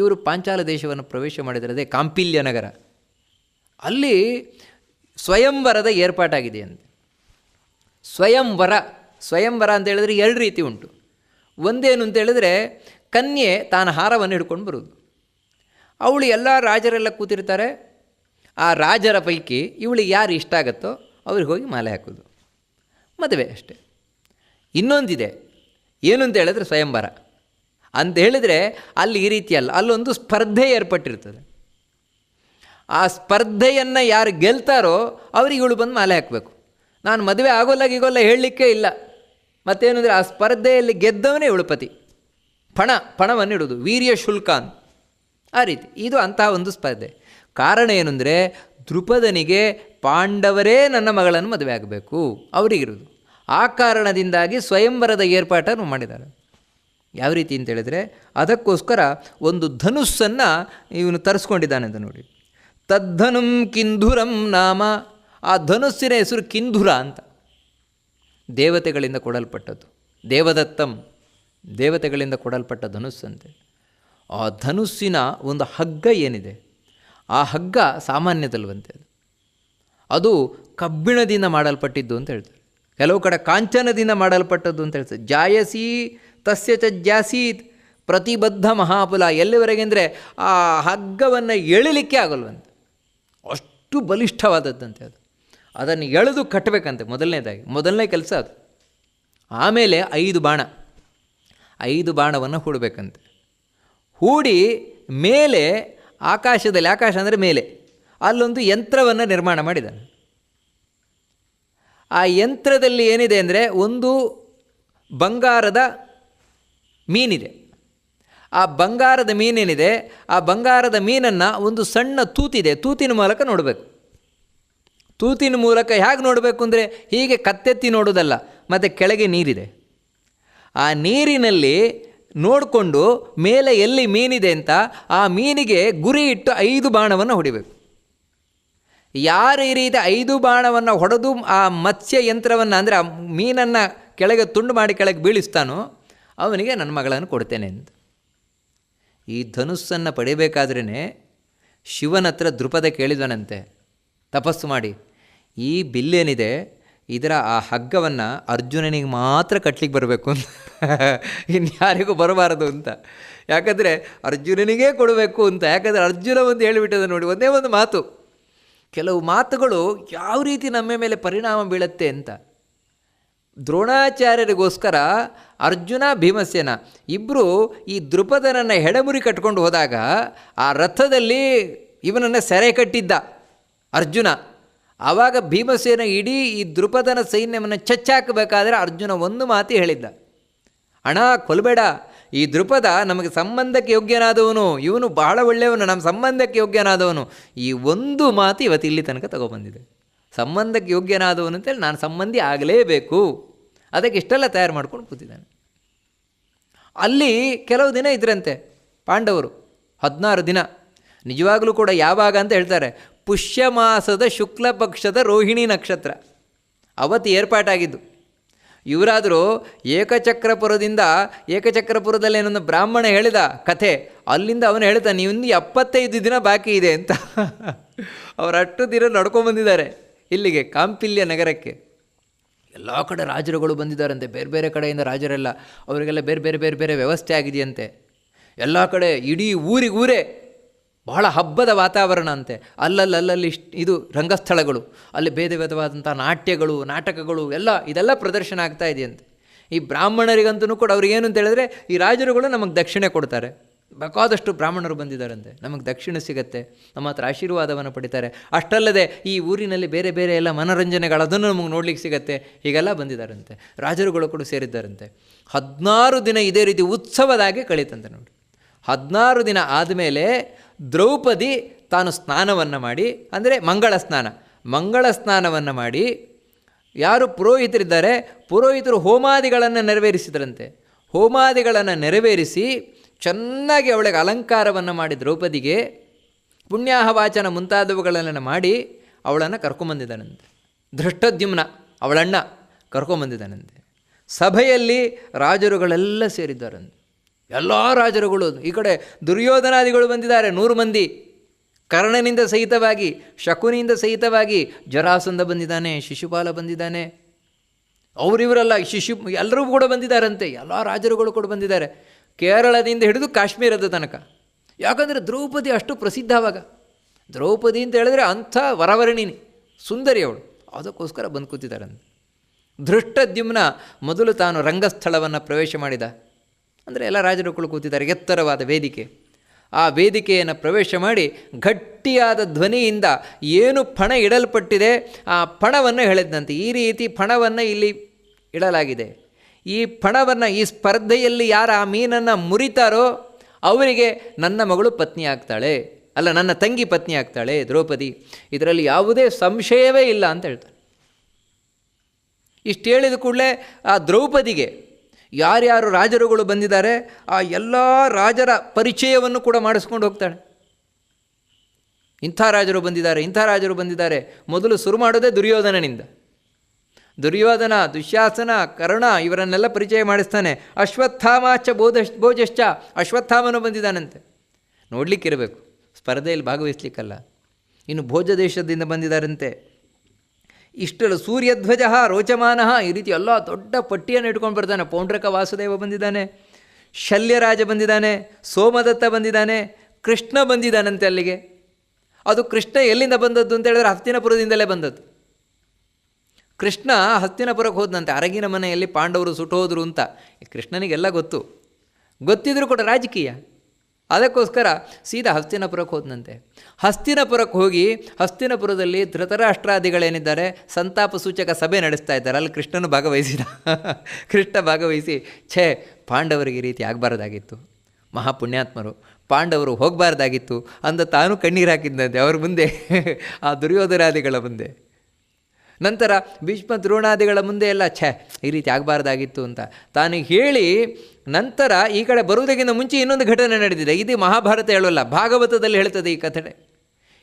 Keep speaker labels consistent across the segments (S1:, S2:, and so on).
S1: ಇವರು ಪಾಂಚಾಲ ದೇಶವನ್ನು ಪ್ರವೇಶ ಮಾಡಿದರೆ ಕಾಂಪಿಲ್ಯ ನಗರ. ಅಲ್ಲಿ ಸ್ವಯಂವರದ ಏರ್ಪಾಟಾಗಿದೆ ಅಂತೆ. ಸ್ವಯಂವರ ಸ್ವಯಂವರ ಅಂತ ಹೇಳಿದ್ರೆ ಎರಡು ರೀತಿ ಉಂಟು. ಒಂದೇನು ಅಂತ ಹೇಳಿದ್ರೆ ಕನ್ಯೆ ತಾನು ಹಾರವನ್ನು ಹಿಡ್ಕೊಂಡು ಬರೋದು ಅವಳು ಎಲ್ಲ ರಾಜರೆಲ್ಲ ಕೂತಿರ್ತಾರೆ. ಆ ರಾಜರ ಪೈಕಿ ಇವಳಿಗೆ ಯಾರು ಇಷ್ಟ ಆಗುತ್ತೋ ಅವ್ರಿಗೆ ಹೋಗಿ ಮಾಲೆ ಹಾಕೋದು ಮದುವೆ ಅಷ್ಟೆ. ಇನ್ನೊಂದಿದೆ. ಏನು ಅಂತ ಹೇಳಿದ್ರೆ ಸ್ವಯಂವರ. ಅಂತ ಹೇಳಿದರೆ ಅಲ್ಲಿ ಈ ರೀತಿಯಲ್ಲ ಅಲ್ಲೊಂದು ಸ್ಪರ್ಧೆ ಏರ್ಪಟ್ಟಿರ್ತದೆ. ಆ ಸ್ಪರ್ಧೆಯನ್ನು ಯಾರು ಗೆಲ್ತಾರೋ ಅವ್ರಿಗೆ ಇವಳು ಬಂದು ಮಾಲೆ ಹಾಕಬೇಕು. ನಾನು ಮದುವೆ ಆಗೋಲ್ಲ ಈಗೋಲ್ಲ ಹೇಳಲಿಕ್ಕೆ ಇಲ್ಲ. ಮತ್ತೇನು ಅಂದರೆ ಆ ಸ್ಪರ್ಧೆಯಲ್ಲಿ ಗೆದ್ದವನೇ ಇವಳು ಪತಿ ಪಣ, ಪಣವನ್ನು ಇಡೋದು ವೀರ್ಯ ಶುಲ್ಕ ಅಂತ ಆ ರೀತಿ. ಇದು ಅಂತಹ ಒಂದು ಸ್ಪರ್ಧೆ. ಕಾರಣ ಏನಂದರೆ ದೃಪದನಿಗೆ ಪಾಂಡವರೇ ನನ್ನ ಮಗಳನ್ನು ಮದುವೆ ಆಗಬೇಕು. ಅವರಿಗಿರೋದು ಆ ಕಾರಣದಿಂದಾಗಿ ಸ್ವಯಂವರದ ಏರ್ಪಾಟನ್ನು ಮಾಡಿದ್ದಾರೆ. ಯಾವ ರೀತಿ ಅಂತ ಹೇಳಿದರೆ ಅದಕ್ಕೋಸ್ಕರ ಒಂದು ಧನುಸ್ಸನ್ನು ಇವನು ತರಿಸ್ಕೊಂಡಿದ್ದಾನೆ ಅಂತ ನೋಡಿ. ತದ್ಧನುಂ ಕಿಂಧುರಂ ನಾಮ. ಆ ಧನುಸ್ಸಿನ ಹೆಸರು ಕಿಂಧುರ ಅಂತ. ದೇವತೆಗಳಿಂದ ಕೊಡಲ್ಪಟ್ಟದ್ದು. ದೇವದತ್ತಂ. ದೇವತೆಗಳಿಂದ ಕೊಡಲ್ಪಟ್ಟ ಧನುಸ್ಸಂತೆ. ಆ ಧನುಸ್ಸಿನ ಒಂದು ಹಗ್ಗ ಏನಿದೆ? ಆ ಹಗ್ಗ ಸಾಮಾನ್ಯದಲ್ವಂತೆ ಅದು. ಅದು ಕಬ್ಬಿಣದಿಂದ ಮಾಡಲ್ಪಟ್ಟಿದ್ದು ಅಂತ ಹೇಳ್ತಾರೆ. ಕೆಲವು ಕಡೆ ಕಾಂಚನದಿಂದ ಮಾಡಲ್ಪಟ್ಟದ್ದು ಅಂತ ಹೇಳ್ತಾರೆ. ಜಾಯಸಿ ತಸ್ಯ ಚ ಜಾಸೀತ್ ಪ್ರತಿಬದ್ಧ ಮಹಾಪುಲ ಎಲ್ಲಿವರೆಗೆ ಅಂದರೆ ಆ ಹಗ್ಗವನ್ನು ಎಳಿಲಿಕ್ಕೆ ಆಗಲ್ವಂತೆ. ಅಷ್ಟು ಬಲಿಷ್ಠವಾದದ್ದಂತೆ ಅದು. ಅದನ್ನು ಎಳೆದು ಕಟ್ಟಬೇಕಂತೆ ಮೊದಲನೇದಾಗಿ. ಮೊದಲನೇ ಕೆಲಸ ಅದು. ಆಮೇಲೆ ಐದು ಬಾಣ. ಐದು ಬಾಣವನ್ನು ಹೂಡಬೇಕಂತೆ. ಹೂಡಿ ಮೇಲೆ ಆಕಾಶದಲ್ಲಿ, ಆಕಾಶ ಅಂದರೆ ಮೇಲೆ, ಅಲ್ಲೊಂದು ಯಂತ್ರವನ್ನು ನಿರ್ಮಾಣ ಮಾಡಿದ್ದಾನೆ ಆ ಯಂತ್ರದಲ್ಲಿ ಏನಿದೆ ಅಂದರೆ ಒಂದು ಬಂಗಾರದ ಮೀನಿದೆ. ಆ ಬಂಗಾರದ ಮೀನೇನಿದೆ, ಆ ಬಂಗಾರದ ಮೀನನ್ನು ಒಂದು ಸಣ್ಣ ತೂತಿದೆ. ತೂತಿನ ಮೂಲಕ ನೋಡಬೇಕು. ತೂತಿನ ಮೂಲಕ ಹೇಗೆ ನೋಡಬೇಕು ಅಂದರೆ ಹೀಗೆ ಕತ್ತೆತ್ತಿ ನೋಡೋದಲ್ಲ, ಮತ್ತು ಕೆಳಗೆ ನೀರಿದೆ. ಆ ನೀರಿನಲ್ಲಿ ನೋಡಿಕೊಂಡು ಮೇಲೆ ಎಲ್ಲಿ ಮೀನಿದೆ ಅಂತ ಆ ಮೀನಿಗೆ ಗುರಿ ಇಟ್ಟು ಐದು ಬಾಣವನ್ನು ಹೊಡಿಬೇಕು. ಯಾರು ಈ ರೀತಿ ಐದು ಬಾಣವನ್ನು ಹೊಡೆದು ಆ ಮತ್ಸ್ಯ ಯಂತ್ರವನ್ನು ಅಂದರೆ ಆ ಮೀನನ್ನು ಕೆಳಗೆ ತುಂಡು ಮಾಡಿ ಕೆಳಗೆ ಬೀಳಿಸ್ತಾನೋ ಅವನಿಗೆ ನನ್ನ ಮಗಳನ್ನು ಕೊಡ್ತೇನೆ ಅಂತ ಈ ಧನುಸ್ಸನ್ನು ಪಡಿಬೇಕಾದ್ರೇ ಶಿವನ ಹತ್ರ ದೃಪದ ಕೇಳಿದನಂತೆ. ತಪಸ್ಸು ಮಾಡಿ. ಈ ಬಿಲ್ಲೇನಿದೆ, ಇದರ ಆ ಹಗ್ಗವನ್ನು ಅರ್ಜುನನಿಗೆ ಮಾತ್ರ ಕಟ್ಲಿಕ್ಕೆ ಬರಬೇಕು ಅಂತ. ಇನ್ಯಾರಿಗೂ ಬರಬಾರದು ಅಂತ. ಯಾಕಂದರೆ ಅರ್ಜುನನಿಗೇ ಕೊಡಬೇಕು ಅಂತ. ಯಾಕಂದರೆ ಅರ್ಜುನ ಒಂದು ಹೇಳಿಬಿಟ್ಟದ ನೋಡಿ, ಒಂದೇ ಒಂದು ಮಾತು. ಕೆಲವು ಮಾತುಗಳು ಯಾವ ರೀತಿ ನಮ್ಮ ಮೇಲೆ ಪರಿಣಾಮ ಬೀಳುತ್ತೆ ಅಂತ. ದ್ರೋಣಾಚಾರ್ಯರಿಗೋಸ್ಕರ ಅರ್ಜುನ, ಭೀಮಸೇನ ಇಬ್ಬರು ಈ ದೃಪದನನ್ನು ಹೆಡಮುರಿ ಕಟ್ಕೊಂಡು ಹೋದಾಗ ಆ ರಥದಲ್ಲಿ ಇವನನ್ನು ಸೆರೆ ಕಟ್ಟಿದ್ದ ಅರ್ಜುನ. ಆವಾಗ ಭೀಮಸೇನ ಇಡೀ ಈ ದೃಪದನ ಸೈನ್ಯವನ್ನು ಚಚ್ಚಾಕಬೇಕಾದ್ರೆ ಅರ್ಜುನ ಒಂದು ಮಾತು ಹೇಳಿದ್ದ. ಅಣ ಕೊಲ್ಬೇಡ. ಈ ದೃಪದ ನಮಗೆ ಸಂಬಂಧಕ್ಕೆ ಯೋಗ್ಯನಾದವನು. ಇವನು ಬಹಳ ಒಳ್ಳೆಯವನು. ನಮ್ಮ ಸಂಬಂಧಕ್ಕೆ ಯೋಗ್ಯನಾದವನು. ಈ ಒಂದು ಮಾತು ಇವತ್ತು ಇಲ್ಲಿ ತನಕ ತಗೊಬಂದಿದೆ. ಸಂಬಂಧಕ್ಕೆ ಯೋಗ್ಯನಾದವನು ಅಂತೇಳಿ ನಾನು ಸಂಬಂಧಿ ಆಗಲೇಬೇಕು. ಅದಕ್ಕೆ ಇಷ್ಟೆಲ್ಲ ತಯಾರು ಮಾಡ್ಕೊಂಡು ಕೂತಿದ್ದಾನೆ. ಅಲ್ಲಿ ಕೆಲವು ದಿನ ಇದ್ರಂತೆ ಪಾಂಡವರು. ಹದಿನಾರು ದಿನ. ನಿಜವಾಗಲೂ ಕೂಡ ಯಾವಾಗ ಅಂತ ಹೇಳ್ತಾರೆ ಪುಷ್ಯ ಮಾಸದ ಶುಕ್ಲ ಪಕ್ಷದ ರೋಹಿಣಿ ನಕ್ಷತ್ರ. ಅವತ್ತು ಏರ್ಪಾಟಾಗಿದ್ದು. ಇವರಾದರೂ ಏಕಚಕ್ರಪುರದಿಂದ, ಏಕಚಕ್ರಪುರದಲ್ಲಿ ಏನೊಂದು ಬ್ರಾಹ್ಮಣ ಹೇಳಿದ ಕಥೆ, ಅಲ್ಲಿಂದ ಅವನು ಹೇಳ್ತಾನೆ ಇನ್ನು ಎಪ್ಪತ್ತೈದು ದಿನ ಬಾಕಿ ಇದೆ ಅಂತ. ಅವರಷ್ಟು ದಿನ ನಡ್ಕೊಂಬಂದಿದ್ದಾರೆ ಇಲ್ಲಿಗೆ, ಕಾಂಪಿಲ್ಯ ನಗರಕ್ಕೆ. ಎಲ್ಲ ಕಡೆ ರಾಜರುಗಳು ಬಂದಿದ್ದಾರಂತೆ. ಬೇರೆ ಬೇರೆ ಕಡೆಯಿಂದ ರಾಜರೆಲ್ಲ ಅವರಿಗೆಲ್ಲ ಬೇರೆ ಬೇರೆ ಬೇರೆ ಬೇರೆ ವ್ಯವಸ್ಥೆ ಆಗಿದೆಯಂತೆ. ಎಲ್ಲ ಕಡೆ ಇಡೀ ಊರಿಗೂರೇ ಊರೇ ಬಹಳ ಹಬ್ಬದ ವಾತಾವರಣ ಅಂತೆ. ಅಲ್ಲಲ್ಲಲ್ಲಿ ಇಷ್ಟು ಇದು ರಂಗಸ್ಥಳಗಳು, ಅಲ್ಲಿ ಭೇದ ಭೇದವಾದಂಥ ನಾಟ್ಯಗಳು, ನಾಟಕಗಳು, ಎಲ್ಲ ಇದೆಲ್ಲ ಪ್ರದರ್ಶನ ಆಗ್ತಾ ಇದೆಯಂತೆ. ಈ ಬ್ರಾಹ್ಮಣರಿಗಂತೂ ಕೂಡ ಅವ್ರಿಗೇನು ಅಂತ ಹೇಳಿದ್ರೆ ಈ ರಾಜರುಗಳು ನಮಗೆ ದಕ್ಷಿಣೆ ಕೊಡ್ತಾರೆ. ಬೇಕಾದಷ್ಟು ಬ್ರಾಹ್ಮಣರು ಬಂದಿದ್ದಾರಂತೆ. ನಮಗೆ ದಕ್ಷಿಣ ಸಿಗತ್ತೆ, ನಮ್ಮ ಹತ್ರ ಆಶೀರ್ವಾದವನ್ನು ಪಡಿತಾರೆ. ಅಷ್ಟಲ್ಲದೆ ಈ ಊರಿನಲ್ಲಿ ಬೇರೆ ಬೇರೆ ಎಲ್ಲ ಮನೋರಂಜನೆಗಳು ಅದನ್ನು ನಮಗೆ ನೋಡ್ಲಿಕ್ಕೆ ಸಿಗತ್ತೆ. ಹೀಗೆಲ್ಲ ಬಂದಿದ್ದಾರಂತೆ. ರಾಜರುಗಳು ಕೂಡ ಸೇರಿದ್ದಾರಂತೆ. ಹದಿನಾರು ದಿನ ಇದೇ ರೀತಿ ಉತ್ಸವದಾಗೆ ಕಳೀತಂತೆ ನೋಡಿ. ಹದಿನಾರು ದಿನ ಆದಮೇಲೆ ದ್ರೌಪದಿ ತಾನು ಸ್ನಾನವನ್ನು ಮಾಡಿ, ಅಂದರೆ ಮಂಗಳ ಸ್ನಾನ. ಮಂಗಳ ಸ್ನಾನವನ್ನು ಮಾಡಿ, ಯಾರು ಪುರೋಹಿತರಿದ್ದಾರೆ, ಪುರೋಹಿತರು ಹೋಮಾದಿಗಳನ್ನು ನೆರವೇರಿಸಿದ್ರಂತೆ. ಹೋಮಾದಿಗಳನ್ನು ನೆರವೇರಿಸಿ ಚೆನ್ನಾಗಿ ಅವಳಿಗೆ ಅಲಂಕಾರವನ್ನು ಮಾಡಿ ದ್ರೌಪದಿಗೆ ಪುಣ್ಯಾಹವಾಚನ ಮುಂತಾದವುಗಳನ್ನು ಮಾಡಿ ಅವಳನ್ನು ಕರ್ಕೊಂಬಂದಿದ್ದಾನಂತೆ. ಧೃಷ್ಟದ್ಯುಮ್ನ ಅವಳಣ್ಣ ಕರ್ಕೊಂಬಂದಿದ್ದಾನಂತೆ. ಸಭೆಯಲ್ಲಿ ರಾಜರುಗಳೆಲ್ಲ ಸೇರಿದ್ದಾರಂತೆ. ಎಲ್ಲ ರಾಜರುಗಳು, ಈ ಕಡೆ ದುರ್ಯೋಧನಾದಿಗಳು ಬಂದಿದ್ದಾರೆ, ನೂರು ಮಂದಿ. ಕರ್ಣನಿಂದ ಸಹಿತವಾಗಿ, ಶಕುನಿಯಿಂದ ಸಹಿತವಾಗಿ ಜರಾಸಂಧ ಬಂದಿದ್ದಾನೆ, ಶಿಶುಪಾಲ ಬಂದಿದ್ದಾನೆ. ಅವರಿವರೆಲ್ಲ ಶಿಶು, ಎಲ್ಲರೂ ಕೂಡ ಬಂದಿದ್ದಾರಂತೆ. ಎಲ್ಲ ರಾಜರುಗಳು ಕೂಡ ಬಂದಿದ್ದಾರೆ. ಕೇರಳದಿಂದ ಹಿಡಿದು ಕಾಶ್ಮೀರದ ತನಕ. ಯಾಕಂದರೆ ದ್ರೌಪದಿ ಅಷ್ಟು ಪ್ರಸಿದ್ಧ ಅವಾಗ. ದ್ರೌಪದಿ ಅಂತ ಹೇಳಿದ್ರೆ ಅಂಥ ವರವರ್ಣಿನಿ, ಸುಂದರಿ ಅವಳು. ಅದಕ್ಕೋಸ್ಕರ ಬಂದು ಕೂತಿದ್ದಾರಂತೆ ಧೃಷ್ಟದ್ಯುಮ್ನ ಮೊದಲು ತಾನು ರಂಗಸ್ಥಳವನ್ನು ಪ್ರವೇಶ ಮಾಡಿದ. ಅಂದರೆ ಎಲ್ಲ ರಾಜರುಗಳು ಕೂತಿದ್ದಾರೆ, ಎತ್ತರವಾದ ವೇದಿಕೆ. ಆ ವೇದಿಕೆಯನ್ನು ಪ್ರವೇಶ ಮಾಡಿ ಗಟ್ಟಿಯಾದ ಧ್ವನಿಯಿಂದ ಏನು ಪಣ ಇಡಲ್ಪಟ್ಟಿದೆ ಆ ಪಣವನ್ನು ಹೇಳಿದಂತೆ ಈ ರೀತಿ ಪಣವನ್ನು ಇಲ್ಲಿ ಇಡಲಾಗಿದೆ. ಈ ಪಣವನ್ನು, ಈ ಸ್ಪರ್ಧೆಯಲ್ಲಿ ಯಾರು ಆ ಮೀನನ್ನು ಮುರಿತಾರೋ ಅವರಿಗೆ ನನ್ನ ಮಗಳು ಪತ್ನಿ ಆಗ್ತಾಳೆ. ಅಲ್ಲ, ನನ್ನ ತಂಗಿ ಪತ್ನಿ ಆಗ್ತಾಳೆ, ದ್ರೌಪದಿ. ಇದರಲ್ಲಿ ಯಾವುದೇ ಸಂಶಯವೇ ಇಲ್ಲ ಅಂತ ಹೇಳ್ತಾರೆ ಇಷ್ಟು ಹೇಳಿದ ಕೂಡಲೇ ಆ ದ್ರೌಪದಿಗೆ ಯಾರ್ಯಾರು ರಾಜರುಗಳು ಬಂದಿದ್ದಾರೆ, ಆ ಎಲ್ಲ ರಾಜರ ಪರಿಚಯವನ್ನು ಕೂಡ ಮಾಡಿಸ್ಕೊಂಡು ಹೋಗ್ತಾಳೆ. ಇಂಥ ರಾಜರು ಬಂದಿದ್ದಾರೆ, ಇಂಥ ರಾಜರು ಬಂದಿದ್ದಾರೆ. ಮೊದಲು ಶುರು ಮಾಡೋದೇ ದುರ್ಯೋಧನನಿಂದ. ದುರ್ಯೋಧನ, ದುಶ್ಯಾಸನ, ಕರ್ಣ ಇವರನ್ನೆಲ್ಲ ಪರಿಚಯ ಮಾಡಿಸ್ತಾನೆ. ಅಶ್ವತ್ಥಾಮಾಚ ಬೋಧಶ್ ಭೋಜಶ್ಚ ಅಶ್ವತ್ಥಾಮನು ಬಂದಿದ್ದಾನಂತೆ. ನೋಡಲಿಕ್ಕಿರಬೇಕು. ಸ್ಪರ್ಧೆಯಲ್ಲಿ ಭಾಗವಹಿಸ್ಲಿಕ್ಕಲ್ಲ. ಇನ್ನು ಭೋಜ ದೇಶದಿಂದ ಬಂದಿದ್ದಾರಂತೆ. ಇಷ್ಟೆಲ್ಲ ಸೂರ್ಯಧ್ವಜ, ರೋಚಮಾನ ಈ ರೀತಿ ಎಲ್ಲ ದೊಡ್ಡ ಪಟ್ಟಿಯನ್ನು ಇಟ್ಕೊಂಡು ಬರ್ತಾನೆ ಪೌಂಡ್ರಕ ವಾಸುದೇವ ಬಂದಿದ್ದಾನೆ. ಶಲ್ಯರಾಜ ಬಂದಿದ್ದಾನೆ. ಸೋಮದತ್ತ ಬಂದಿದ್ದಾನೆ. ಕೃಷ್ಣ ಬಂದಿದ್ದಾನಂತೆ ಅಲ್ಲಿಗೆ. ಅದು ಕೃಷ್ಣ ಎಲ್ಲಿಂದ ಬಂದದ್ದು ಅಂತ ಹೇಳಿದ್ರೆ ಹಸ್ತಿನಪುರದಿಂದಲೇ ಬಂದದ್ದು. ಕೃಷ್ಣ ಹಸ್ತಿನಪುರಕ್ಕೆ ಹೋದಂತೆ ಅರಗಿನ ಮನೆಯಲ್ಲಿ ಪಾಂಡವರು ಸುಟ್ಟೋದ್ರು ಅಂತ. ಕೃಷ್ಣನಿಗೆಲ್ಲ ಗೊತ್ತು. ಗೊತ್ತಿದ್ರೂ ಕೂಡ ರಾಜಕೀಯ. ಅದಕ್ಕೋಸ್ಕರ ಸೀದಾ ಹಸ್ತಿನಪುರಕ್ಕೆ ಹೋದನಂತೆ. ಹಸ್ತಿನಪುರಕ್ಕೆ ಹೋಗಿ ಹಸ್ತಿನಪುರದಲ್ಲಿ ಧೃತರಾಷ್ಟ್ರಾದಿಗಳೇನಿದ್ದಾರೆ, ಸಂತಾಪ ಸೂಚಕ ಸಭೆ ನಡೆಸ್ತಾ ಇದ್ದಾರೆ. ಅಲ್ಲಿ ಕೃಷ್ಣನು ಭಾಗವಹಿಸಿದ. ಕೃಷ್ಣ ಭಾಗವಹಿಸಿ, ಛೇ, ಪಾಂಡವರಿಗೆ ಈ ರೀತಿ ಆಗಬಾರ್ದಾಗಿತ್ತು. ಮಹಾಪುಣ್ಯಾತ್ಮರು, ಪಾಂಡವರು ಹೋಗಬಾರ್ದಾಗಿತ್ತು. ಅಂದ ತಾನು ಕಣ್ಣೀರು ಹಾಕಿದ್ದಂತೆ ಅವ್ರ ಮುಂದೆ, ಆ ದುರ್ಯೋಧನಾದಿಗಳ ಮುಂದೆ. ನಂತರ ಭೀಷ್ಮ ದ್ರೋಣಾದಿಗಳ ಮುಂದೆ ಎಲ್ಲ, ಛೇ, ಈ ರೀತಿ ಆಗಬಾರ್ದಾಗಿತ್ತು ಅಂತ. ತಾನು ಹೇಳಿ, ನಂತರ ಈ ಕಡೆ ಬರುವುದಕ್ಕಿಂತ ಮುಂಚೆ ಇನ್ನೊಂದು ಘಟನೆ ನಡೆದಿದೆ. ಇದು ಮಹಾಭಾರತ ಹೇಳೋಲ್ಲ, ಭಾಗವತದಲ್ಲಿ ಹೇಳ್ತದೆ ಈ ಕಥೆ.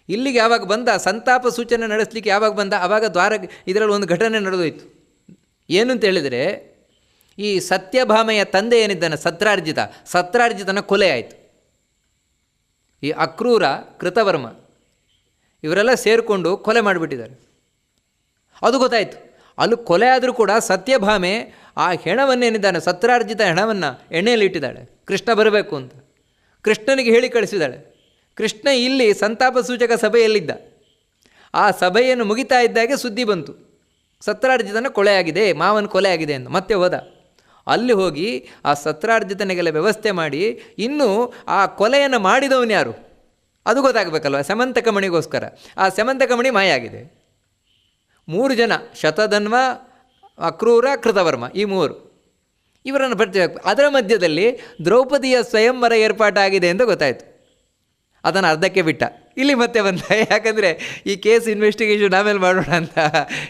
S1: ಇಲ್ಲಿಗೆ ಯಾವಾಗ ಬಂದ, ಸಂತಾಪ ಸೂಚನೆ ನಡೆಸಲಿಕ್ಕೆ ಯಾವಾಗ ಬಂದ ಆವಾಗ ದ್ವಾರ, ಇದರಲ್ಲಿ ಒಂದು ಘಟನೆ ನಡೆದೋಯ್ತು. ಏನು ಅಂತ ಹೇಳಿದರೆ, ಈ ಸತ್ಯಭಾಮೆಯ ತಂದೆ ಏನಿದ್ದಾನೆ, ಸತ್ರಾರ್ಜಿತ, ಸತ್ರಾರ್ಜಿತನ ಕೊಲೆ ಆಯಿತು. ಈ ಅಕ್ರೂರ ಕೃತವರ್ಮ, ಇವರೆಲ್ಲ ಸೇರಿಕೊಂಡು ಕೊಲೆ ಮಾಡಿಬಿಟ್ಟಿದ್ದಾರೆ. ಅದು ಗೊತ್ತಾಯಿತು. ಅಲ್ಲಿ ಕೊಲೆ ಆದರೂ ಕೂಡ ಸತ್ಯಭಾಮೆ ಆ ಹೆಣವನ್ನೇನಿದ್ದಾನೆ ಸತ್ರಾರ್ಜಿತ ಹೆಣವನ್ನು ಎಣ್ಣೆಯಲ್ಲಿ ಇಟ್ಟಿದ್ದಾಳೆ. ಕೃಷ್ಣ ಬರಬೇಕು ಅಂತ. ಕೃಷ್ಣನಿಗೆ ಹೇಳಿ ಕಳಿಸಿದ್ದಾಳೆ. ಕೃಷ್ಣ ಇಲ್ಲಿ ಸಂತಾಪ ಸೂಚಕ ಸಭೆಯಲ್ಲಿದ್ದ. ಆ ಸಭೆಯನ್ನು ಮುಗಿತಾ ಇದ್ದಾಗೆ ಸುದ್ದಿ ಬಂತು. ಸತ್ರಾರ್ಜಿತನ ಕೊಲೆಯಾಗಿದೆ, ಮಾವನ ಕೊಲೆ ಆಗಿದೆ ಅಂತ. ಮತ್ತೆ ಹೋದ. ಅಲ್ಲಿ ಹೋಗಿ ಆ ಸತ್ರಾರ್ಜಿತನಿಗೆಲ್ಲ ವ್ಯವಸ್ಥೆ ಮಾಡಿ, ಇನ್ನು ಆ ಕೊಲೆಯನ್ನು ಮಾಡಿದವನು ಯಾರು? ಅದು ಗೊತ್ತಾಗಬೇಕಲ್ವ? ಸಮಂತಕಮಣಿಗೋಸ್ಕರ ಆ ಸಮಂತಕಮಣಿ ಮಾಯ ಆಗಿದೆ ಮೂರು ಜನ, ಶತಧನ್ವ, ಅಕ್ರೂರ, ಕೃತವರ್ಮ, ಈ ಮೂರು. ಇವರನ್ನು ಪರಿಚಯ ಅದರ ಮಧ್ಯದಲ್ಲಿ ದ್ರೌಪದಿಯ ಸ್ವಯಂವರ ಏರ್ಪಾಟಾಗಿದೆ ಎಂದು ಗೊತ್ತಾಯಿತು. ಅದನ್ನು ಅರ್ಧಕ್ಕೆ ಬಿಟ್ಟ. ಇಲ್ಲಿ ಮತ್ತೆ ಬಂದ, ಯಾಕಂದರೆ ಈ ಕೇಸ್ ಇನ್ವೆಸ್ಟಿಗೇಷನ್ ಆಮೇಲೆ ಮಾಡೋಣ ಅಂತ.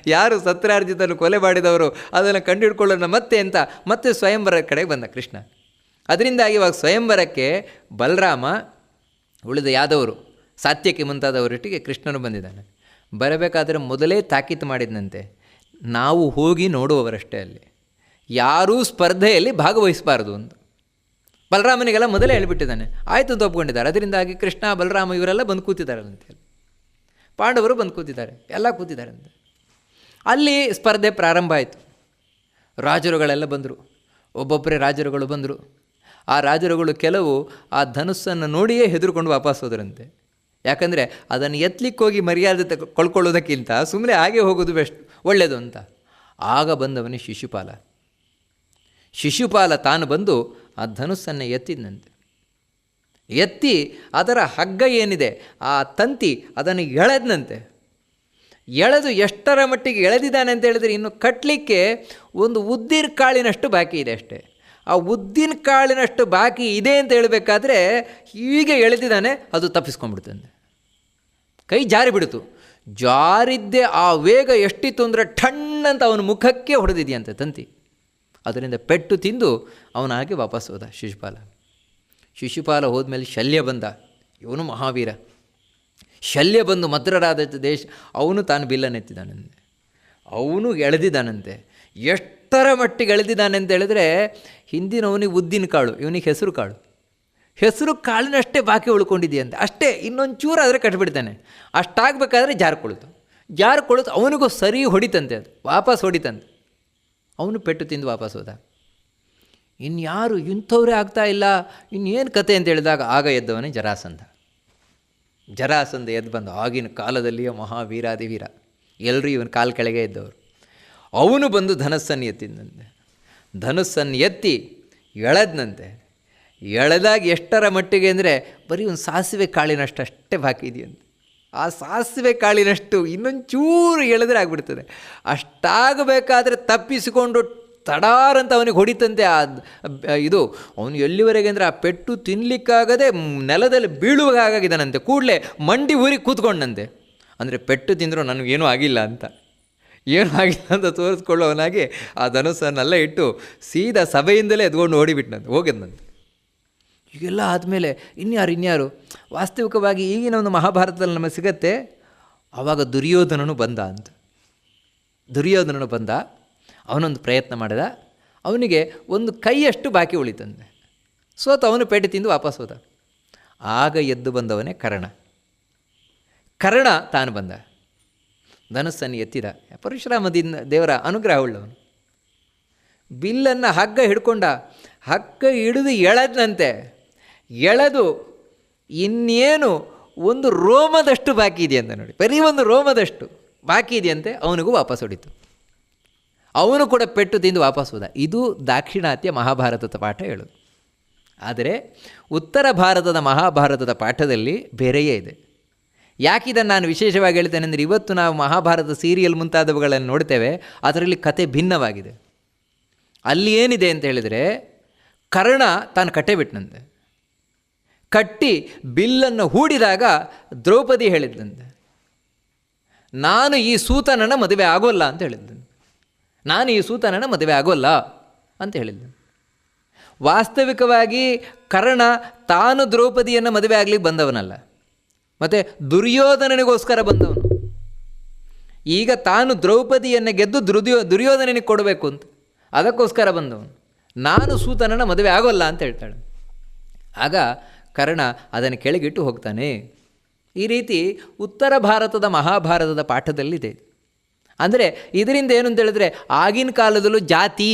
S1: ಯಾರು ಸತ್ರಾರ್ಜಿತನ್ನು ಕೊಲೆ ಮಾಡಿದವರು, ಅದನ್ನು ಕಂಡುಹಿಡ್ಕೊಳ್ಳೋಣ ಮತ್ತೆ ಅಂತ ಮತ್ತೆ ಸ್ವಯಂವರ ಕಡೆಗೆ ಬಂದ ಕೃಷ್ಣ. ಅದರಿಂದಾಗಿ ಇವಾಗ ಸ್ವಯಂವರಕ್ಕೆ ಬಲರಾಮ, ಉಳಿದ ಯಾದವರು, ಸಾತ್ಯಕ್ಕೆ ಮುಂತಾದವರೊಟ್ಟಿಗೆ ಕೃಷ್ಣನು ಬಂದಿದ್ದಾನೆ. ಬರಬೇಕಾದ್ರೆ ಮೊದಲೇ ತಾಕೀತು ಮಾಡಿದಂತೆ ನಾವು ಹೋಗಿ ನೋಡುವವರಷ್ಟೇ ಅಲ್ಲಿ. ಯಾರೂ ಸ್ಪರ್ಧೆಯಲ್ಲಿ ಭಾಗವಹಿಸಬಾರ್ದು ಅಂತ. ಬಲರಾಮನಿಗೆಲ್ಲ ಮೊದಲೇ ಹೇಳಿಬಿಟ್ಟಿದ್ದಾನೆ. ಆಯಿತು ಅಂತ ಒಪ್ಕೊಂಡಿದ್ದಾರೆ. ಅದರಿಂದಾಗಿ ಕೃಷ್ಣ, ಬಲರಾಮ ಇವರೆಲ್ಲ ಬಂದು ಕೂತಿದ್ದಾರೆ ಅಂತೇಳಿ ಪಾಂಡವರು ಬಂದು ಕೂತಿದ್ದಾರೆ. ಎಲ್ಲ ಕೂತಿದ್ದಾರೆ ಅಂತ ಅಲ್ಲಿ ಸ್ಪರ್ಧೆ ಪ್ರಾರಂಭ ಆಯಿತು. ರಾಜರುಗಳೆಲ್ಲ ಬಂದರು. ಒಬ್ಬೊಬ್ಬರೇ ರಾಜರುಗಳು ಬಂದರು. ಆ ರಾಜರುಗಳು ಕೆಲವು ಆ ಧನುಸ್ಸನ್ನು ನೋಡಿಯೇ ಹೆದರ್ಕೊಂಡು ವಾಪಸ್ ಹೋದ್ರಂತೆ. ಯಾಕಂದರೆ ಅದನ್ನು ಎತ್ತಲಿಕ್ಕೆ ಹೋಗಿ ಮರ್ಯಾದೆ ತ ಕಳ್ಕೊಳ್ಳೋದಕ್ಕಿಂತ ಸುಮ್ಮನೆ ಹಾಗೆ ಹೋಗೋದು ಬೆಸ್ಟ್ ಒಳ್ಳೆಯದು ಅಂತ. ಆಗ ಬಂದವನೇ ಶಿಶುಪಾಲ. ಶಿಶುಪಾಲ ತಾನು ಬಂದು ಆ ಧನುಸ್ಸನ್ನು ಎತ್ತಿದ್ನಂತೆ. ಎತ್ತಿ ಅದರ ಹಗ್ಗ ಏನಿದೆ, ಆ ತಂತಿ ಅದನ್ನು ಎಳೆದನಂತೆ. ಎಳೆದು ಎಷ್ಟರ ಮಟ್ಟಿಗೆ ಎಳೆದಿದ್ದಾನೆ ಅಂತ ಹೇಳಿದರೆ ಇನ್ನು ಕಟ್ಟಲಿಕ್ಕೆ ಒಂದು ಉದ್ದಿನ ಕಾಳಿನಷ್ಟು ಬಾಕಿ ಇದೆ ಅಷ್ಟೇ. ಆ ಉದ್ದಿನ ಕಾಳಿನಷ್ಟು ಬಾಕಿ ಇದೆ ಅಂತ ಹೇಳಬೇಕಾದ್ರೆ ಹೀಗೆ ಎಳೆದಿದ್ದಾನೆ, ಅದು ತಪ್ಪಿಸ್ಕೊಂಡ್ಬಿಡ್ತಂತೆ. ಕೈ ಜಾರಿ ಬಿಡಿತು. ಜಾರಿದ್ದೆ ಆ ವೇಗ ಎಷ್ಟಿತ್ತು ಅಂದರೆ ಠಣ್ಣಂತ ಅವನ ಮುಖಕ್ಕೆ ಹೊಡೆದಿದೆಯಂತೆ ತಂತಿ. ಅದರಿಂದ ಪೆಟ್ಟು ತಿಂದು ಅವನ ಹಾಗೆ ವಾಪಸ್ ಹೋದ ಶಿಶುಪಾಲ. ಶಿಶುಪಾಲ ಹೋದ್ಮೇಲೆ ಶಲ್ಯ ಬಂದ. ಇವನು ಮಹಾವೀರ. ಶಲ್ಯ ಬಂದು ಮದ್ರರಾದ ದೇಶ, ಅವನು ತಾನು ಬಿಲ್ಲನೆತ್ತಿದ್ದಾನಂತೆ ಅವನು ಎಳೆದಿದ್ದಾನಂತೆ ಎಷ್ಟರ ಮಟ್ಟಿಗೆ ಎಳೆದಿದ್ದಾನೆ ಅಂತ ಹೇಳಿದ್ರೆ ಹಿಂದಿನವನಿಗೆ ಉದ್ದಿನ ಕಾಳು, ಇವನಿಗೆ ಹೆಸರು ಕಾಳು. ಹೆಸರು ಕಾಳಿನಷ್ಟೇ ಬಾಕಿ ಉಳ್ಕೊಂಡಿದೆಯಂತೆ ಅಷ್ಟೇ ಇನ್ನೊಂದು ಚೂರು ಆದರೆ ಕಟ್ಬಿಡ್ತಾನೆ. ಅಷ್ಟಾಗಬೇಕಾದ್ರೆ ಜಾರ್ಕೊಳ್ತು ಜಾರ್ಕೊಳ್ತು ಅವನಿಗೂ ಸರಿ ಹೊಡಿತಂತೆ ಅದು. ವಾಪಸ್ ಹೊಡಿತಂತೆ. ಅವನು ಪೆಟ್ಟು ತಿಂದು ವಾಪಸ್ ಹೋದ. ಇನ್ಯಾರು ಇಂಥವ್ರೇ ಆಗ್ತಾ ಇಲ್ಲ. ಇನ್ನೇನು ಕತೆ ಅಂತ ಹೇಳಿದಾಗ ಆಗ ಎದ್ದವನೇ ಜರಾಸಂಧ. ಜರಾಸಂಧ ಎದ್ದು ಬಂದು ಆಗಿನ ಕಾಲದಲ್ಲಿಯೇ ಮಹಾವೀರಾದಿವೀರ. ಎಲ್ಲರೂ ಇವನ ಕಾಲು ಕೆಳಗೆ ಇದ್ದವರು ಅವನು ಬಂದು ಧನಸ್ಸನ್ನು ಎತ್ತಿದ್ದಂತೆ ಧನುಸ್ಸನ್ನು ಎತ್ತಿ ಎಳೆದ್ನಂತೆ. ಎಳೆದಾಗ ಎಷ್ಟರ ಮಟ್ಟಿಗೆ ಅಂದರೆ ಬರೀ ಒಂದು ಸಾಸಿವೆ ಕಾಳಿನಷ್ಟು ಅಷ್ಟೇ ಬಾಕಿ ಇದೆಯಂತೆ. ಆ ಸಾಸಿವೆ ಕಾಳಿನಷ್ಟು ಇನ್ನೊಂದು ಚೂರು ಎಳೆದ್ರೆ ಆಗ್ಬಿಡ್ತದೆ. ಅಷ್ಟಾಗಬೇಕಾದ್ರೆ ತಪ್ಪಿಸಿಕೊಂಡು ತಡಾರಂತ ಅವನಿಗೆ ಹೊಡಿತಂತೆ ಆ ಇದು. ಅವನು ಎಲ್ಲಿವರೆಗೆ ಅಂದರೆ ಆ ಪೆಟ್ಟು ತಿನ್ನಲಿಕ್ಕಾಗದೆ ನೆಲದಲ್ಲಿ ಬೀಳುವಾಗಾಗಿದ್ದಾನಂತೆ ಕೂಡಲೇ ಮಂಡಿ ಊರಿ ಕೂತ್ಕೊಂಡಂತೆ. ಅಂದರೆ ಪೆಟ್ಟು ತಿಂದರೂ ನನಗೇನೂ ಆಗಿಲ್ಲ ಅಂತ. ಏನೂ ಆಗಿಲ್ಲ ಅಂತ ತೋರಿಸ್ಕೊಳ್ಳೋವನಾಗಿ ಆ ಧನುಸ್ಸನ್ನೆಲ್ಲ ಇಟ್ಟು ಸೀದಾ ಸಭೆಯಿಂದಲೇ ಎದ್ಕೊಂಡು ಓಡಿಬಿಟ್ನಂತೆ, ಹೋಗಿದ್ನಂತೆ. ಈಗೆಲ್ಲ ಆದಮೇಲೆ ಇನ್ಯಾರು ಇನ್ಯಾರು? ವಾಸ್ತವಿಕವಾಗಿ ಈಗಿನ ಒಂದು ಮಹಾಭಾರತದಲ್ಲಿ ನಮಗೆ ಸಿಗತ್ತೆ ಆವಾಗ ದುರ್ಯೋಧನನು ಬಂದ ಅಂತ ದುರ್ಯೋಧನನು ಬಂದ, ಅವನೊಂದು ಪ್ರಯತ್ನ ಮಾಡಿದ, ಅವನಿಗೆ ಒಂದು ಕೈಯಷ್ಟು ಬಾಕಿ ಉಳಿತಂದೆ ಸೋತು ಅವನು ಪೇಟೆ ತಿಂದು ವಾಪಸ್ ಹೋದ. ಆಗ ಎದ್ದು ಬಂದವನೇ ಕರ್ಣ. ಕರ್ಣ ತಾನು ಬಂದ. ಧನಸ್ಸನ್ನು ಎತ್ತಿದ. ಪರಶುರಾಮದಿಂದ ದೇವರ ಅನುಗ್ರಹ ಉಳ್ಳವನು. ಬಿಲ್ಲನ್ನು ಹಗ್ಗ ಹಿಡ್ಕೊಂಡ, ಹಗ್ಗ ಹಿಡಿದು ಎಳೆದಂತೆ ಎಳೆದು ಇನ್ನೇನು ಒಂದು ರೋಮದಷ್ಟು ಬಾಕಿ ಇದೆಯಂತೆ ನೋಡಿ. ಬರೀ ಒಂದು ರೋಮದಷ್ಟು ಬಾಕಿ ಇದೆಯಂತೆ ಅವನಿಗೂ ವಾಪಸ್ ಹೊಡಿತು. ಅವನು ಕೂಡ ಪೆಟ್ಟು ತಿಂದು ವಾಪಸ್ ಹೋದ. ಇದು ದಾಕ್ಷಿಣಾತ್ಯ ಮಹಾಭಾರತದ ಪಾಠ ಹೇಳೋದು. ಆದರೆ ಉತ್ತರ ಭಾರತದ ಮಹಾಭಾರತದ ಪಾಠದಲ್ಲಿ ಬೇರೆಯೇ ಇದೆ. ಯಾಕಿದನ್ನು ನಾನು ವಿಶೇಷವಾಗಿ ಹೇಳ್ತೇನೆ ಅಂದರೆ ಇವತ್ತು ನಾವು ಮಹಾಭಾರತ ಸೀರಿಯಲ್ ಮುಂತಾದವುಗಳನ್ನು ನೋಡ್ತೇವೆ, ಅದರಲ್ಲಿ ಕತೆ ಭಿನ್ನವಾಗಿದೆ. ಅಲ್ಲಿ ಏನಿದೆ ಅಂತ ಹೇಳಿದರೆ ಕರ್ಣ ತಾನು ಕಟ್ಟೆ ಬಿಟ್ಟನಂತೆ ಕಟ್ಟಿ ಬಿಲ್ಲನ್ನು ಹೂಡಿದಾಗ ದ್ರೌಪದಿ ಹೇಳಿದ್ದಂತೆ, ನಾನು ಈ ಸೂತನನ ಮದುವೆ ಆಗೋಲ್ಲ ಅಂತ ಹೇಳಿದ್ದನು ನಾನು ಈ ಸೂತನನ ಮದುವೆ ಆಗೋಲ್ಲ ಅಂತ ಹೇಳಿದ್ದನು ವಾಸ್ತವಿಕವಾಗಿ ಕರ್ಣ ತಾನು ದ್ರೌಪದಿಯನ್ನು ಮದುವೆ ಆಗಲಿಕ್ಕೆ ಬಂದವನಲ್ಲ, ಮತ್ತು ದುರ್ಯೋಧನನಿಗೋಸ್ಕರ ಬಂದವನು. ಈಗ ತಾನು ದ್ರೌಪದಿಯನ್ನು ಗೆದ್ದು ದುರ್ಯೋ ದುರ್ಯೋಧನನಿಗೆ ಕೊಡಬೇಕು ಅಂತ ಅದಕ್ಕೋಸ್ಕರ ಬಂದವನು. ನಾನು ಸೂತನನ ಮದುವೆ ಆಗೋಲ್ಲ ಅಂತ ಹೇಳ್ತಾಳೆ. ಆಗ ಕರ್ಣ ಅದನ್ನು ಕೆಳಗಿಟ್ಟು ಹೋಗ್ತಾನೆ. ಈ ರೀತಿ ಉತ್ತರ ಭಾರತದ ಮಹಾಭಾರತದ ಪಾಠದಲ್ಲಿದೆ. ಅಂದರೆ ಇದರಿಂದ ಏನು ಅಂತ ಹೇಳಿದ್ರೆ ಆಗಿನ ಕಾಲದಲ್ಲೂ ಜಾತಿ,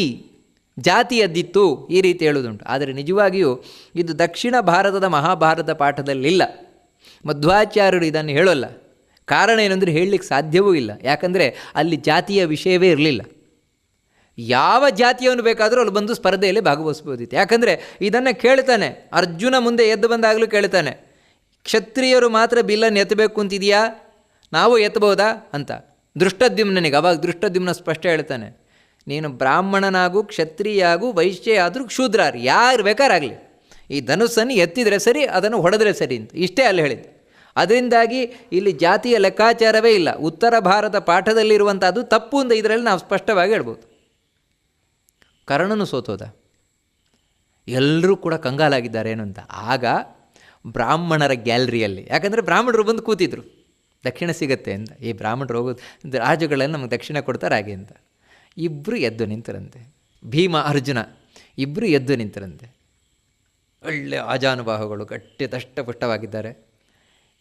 S1: ಜಾತಿಯದ್ದಿತ್ತು ಈ ರೀತಿ ಹೇಳೋದುಂಟು ಆದರೆ ನಿಜವಾಗಿಯೂ ಇದು ದಕ್ಷಿಣ ಭಾರತದ ಮಹಾಭಾರತ ಪಾಠದಲ್ಲಿಲ್ಲ. ಮಧ್ವಾಚಾರ್ಯರು ಇದನ್ನು ಹೇಳೋಲ್ಲ. ಕಾರಣ ಏನಂದರೆ ಹೇಳಲಿಕ್ಕೆ ಸಾಧ್ಯವೂ ಇಲ್ಲ. ಯಾಕಂದರೆ ಅಲ್ಲಿ ಜಾತಿಯ ವಿಷಯವೇ ಇರಲಿಲ್ಲ. ಯಾವ ಜಾತಿಯವನು ಬೇಕಾದರೂ ಅಲ್ಲಿ ಬಂದು ಸ್ಪರ್ಧೆಯಲ್ಲಿ ಭಾಗವಹಿಸ್ಬೋದಿತ್ತು ಯಾಕಂದರೆ ಇದನ್ನು ಕೇಳ್ತಾನೆ, ಅರ್ಜುನ ಮುಂದೆ ಎದ್ದು ಬಂದಾಗಲೂ ಕೇಳ್ತಾನೆ, ಕ್ಷತ್ರಿಯರು ಮಾತ್ರ ಬಿಲ್ಲನ್ನು ಎತ್ತಬೇಕು ಅಂತಿದೆಯಾ? ನಾವು ಎತ್ತಬಹುದಾ ಅಂತ. ದೃಷ್ಟದ್ಯುಮ್ನಿಗೆ ಅವಾಗ ದೃಷ್ಟದ್ಯುಮ್ನ ಸ್ಪಷ್ಟ ಹೇಳ್ತಾನೆ, ನೀನು ಬ್ರಾಹ್ಮಣನಾಗೂ, ಕ್ಷತ್ರಿಯಾಗೂ, ವೈಶ್ಯ ಆದರೂ ಶೂದ್ರಾರು, ಯಾರು ಬೇಕಾರಾಗಲಿ. ಈ ಧನುಸ್ಸನ್ನು ಎತ್ತಿದರೆ ಸರಿ, ಅದನ್ನು ಹೊಡೆದ್ರೆ ಸರಿ ಅಂತ. ಇಷ್ಟೇ ಅಲ್ಲಿ ಹೇಳಿದ್ದು. ಅದರಿಂದಾಗಿ ಇಲ್ಲಿ ಜಾತಿಯ ಲೆಕ್ಕಾಚಾರವೇ ಇಲ್ಲ. ಉತ್ತರ ಭಾರತ ಪಾಠದಲ್ಲಿರುವಂಥದ್ದು ತಪ್ಪು ಅಂತ ಇದರಲ್ಲಿ ನಾವು ಸ್ಪಷ್ಟವಾಗಿ ಹೇಳ್ಬೋದು. ಕರ್ಣನು ಸೋತೋದ. ಎಲ್ಲರೂ ಕೂಡ ಕಂಗಾಲಾಗಿದ್ದಾರೆ ಏನು ಅಂತ. ಆಗ ಬ್ರಾಹ್ಮಣರ ಗ್ಯಾಲರಿಯಲ್ಲಿ, ಯಾಕಂದರೆ ಬ್ರಾಹ್ಮಣರು ಬಂದು ಕೂತಿದ್ರು. ದಕ್ಷಿಣ ಸಿಗತ್ತೆ ಅಂತ. ಈ ಬ್ರಾಹ್ಮಣರು ಹೋಗೋದು ರಾಜುಗಳನ್ನು ನಮಗೆ ದಕ್ಷಿಣ ಕೊಡ್ತಾರೆ ಹಾಗೆ ಅಂತ. ಇಬ್ಬರು ಎದ್ದು ನಿಂತರಂತೆ. ಭೀಮ, ಅರ್ಜುನ ಇಬ್ಬರು ಎದ್ದು ನಿಂತರಂತೆ. ಒಳ್ಳೆ ಆಜಾನುಭಾವಗಳು ಗಟ್ಟಿ ದಷ್ಟಪುಷ್ಟವಾಗಿದ್ದಾರೆ.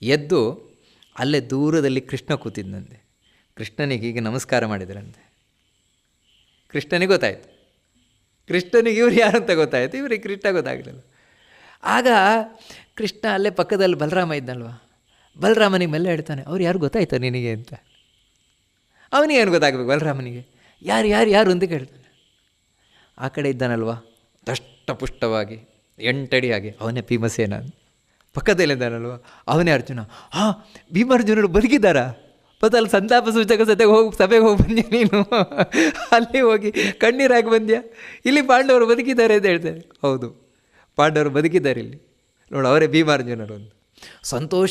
S1: ಎದ್ದು ಅಲ್ಲೇ ದೂರದಲ್ಲಿ ಕೃಷ್ಣ ಕೂತಿದ್ದಂತೆ ಕೃಷ್ಣನಿಗೆ ಹೀಗೆ ನಮಸ್ಕಾರ ಮಾಡಿದರಂತೆ. ಕೃಷ್ಣನಿಗೆ ಗೊತ್ತಾಯಿತು. ಕೃಷ್ಣನಿಗೆ ಇವ್ರು ಯಾರು ಅಂತ ಗೊತ್ತಾಯಿತು. ಇವ್ರಿಗೆ ಕೃಷ್ಣ ಗೊತ್ತಾಗಲಿಲ್ಲ. ಆಗ ಕೃಷ್ಣ ಅಲ್ಲೇ ಪಕ್ಕದಲ್ಲಿ ಬಲರಾಮ ಇದ್ದಲ್ವ ಬಲರಾಮನಿಗೆ ಮೆಲ್ಲ ಹೇಳ್ತಾನೆ, ಅವ್ರು ಯಾರು ಗೊತ್ತಾಯ್ತಾ ನಿನಗೆ ಅಂತ? ಅವನಿಗೆ ಏನು ಗೊತ್ತಾಗಬೇಕು ಬಲರಾಮನಿಗೆ? ಯಾರು ಯಾರು ಯಾರು? ಅಂತ ಕೇಳ್ತಾನೆ. ಆ ಕಡೆ ಇದ್ದಾನಲ್ವ? ದಷ್ಟಪುಷ್ಟವಾಗಿ, ಎಂಟಡಿಯಾಗಿ, ಅವನೇ ಭೀಮಸೇನ ಪಕ್ಕದಲ್ಲಿದ್ದಾನಲ್ವ? ಅವನೇ ಅರ್ಜುನ. ಹಾಂ, ಭೀಮಾರ್ಜುನರು ಬದುಕಿದ್ದಾರಾ? ಮತ್ತು ಅಲ್ಲಿ ಸಂತಾಪ ಸೂಚಕ ಸತ್ಯಗೆ ಹೋಗಿ, ಸಭೆಗೆ ಹೋಗಿ ಬಂದ್ಯಾ ನೀನು. ಅಲ್ಲಿ ಹೋಗಿ ಕಣ್ಣೀರಾಗಿ ಬಂದ್ಯಾ? ಇಲ್ಲಿ ಪಾಂಡವರು ಬದುಕಿದ್ದಾರೆ ಅಂತ ಹೇಳ್ತಾರೆ. ಹೌದು. ಪಾಂಡವರು ಬದುಕಿದ್ದಾರೆ ಇಲ್ಲಿ. ನೋಡು, ಅವರೇ ಭೀಮಾರ್ಜುನರು ಒಂದು ಸಂತೋಷ